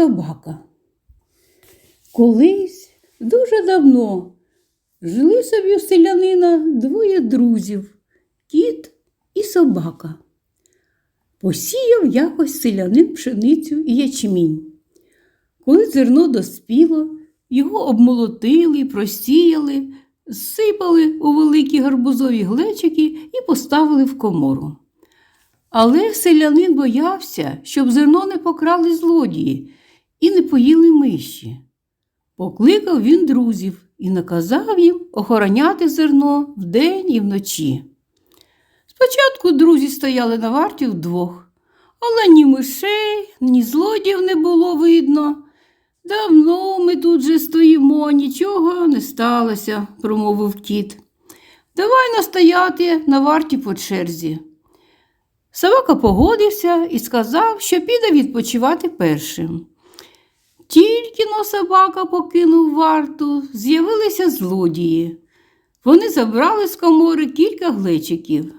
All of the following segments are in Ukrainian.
собака. Колись дуже давно жили собі у селянина двоє друзів кіт і собака. Посіяв якось селянин пшеницю і ячмінь. Коли зерно доспіло, його обмолотили, просіяли, сипали у великі гарбузові глечики і поставили в комору. Але селянин боявся, щоб зерно не покрали злодії і не поїли миші. Покликав він друзів і наказав їм охороняти зерно вдень і вночі. Спочатку друзі стояли на варті вдвох, але ні мишей, ні злодіїв не було видно. Давно ми тут же стоїмо, нічого не сталося, промовив кіт. Давай настояти на варті по черзі. Собака погодився і сказав, що піде відпочивати першим. Тільки но собака покинув варту, з'явилися злодії. Вони забрали з комори кілька глечиків.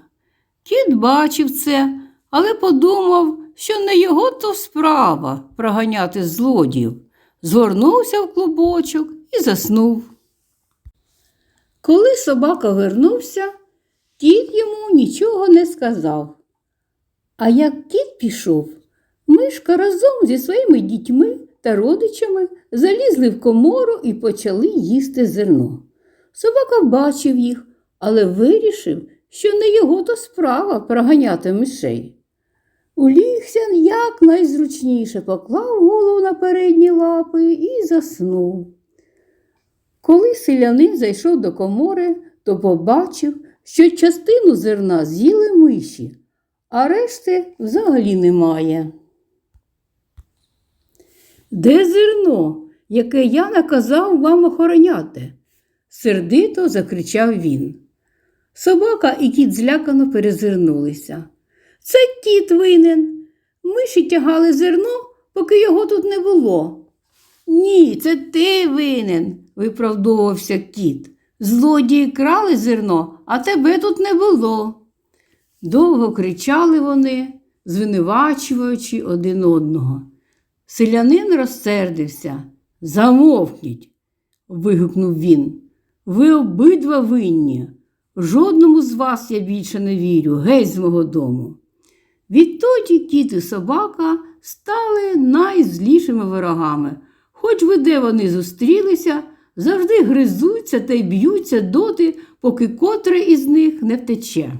Кіт бачив це, але подумав, що не його то справа проганяти злодіїв. Згорнувся в клубочок і заснув. Коли собака вернувся, кіт йому нічого не сказав. А як кіт пішов, мишка разом зі своїми дітьми та родичами залізли в комору і почали їсти зерно. Собака бачив їх, але вирішив, що не його то справа проганяти мишей. Улігся якнайзручніше, поклав голову на передні лапи і заснув. Коли селянин зайшов до комори, то побачив, що частину зерна з'їли миші, а решти взагалі немає. Де зерно, яке я наказав вам охороняти? сердито закричав він. Собака і кіт злякано перезирнулися. Це кіт винен. Миші тягали зерно, поки його тут не було. Ні, це ти винен, виправдовувався кіт. Злодії крали зерно, а тебе тут не було. Довго кричали вони, звинувачуючи один одного. Селянин розсердився. Замовкніть, вигукнув він. Ви обидва винні. Жодному з вас я більше не вірю, геть з мого дому. Відтоді кіт і собака стали найзлішими ворогами. Хоч ви де вони зустрілися, завжди гризуться та й б'ються доти, поки котре із них не втече.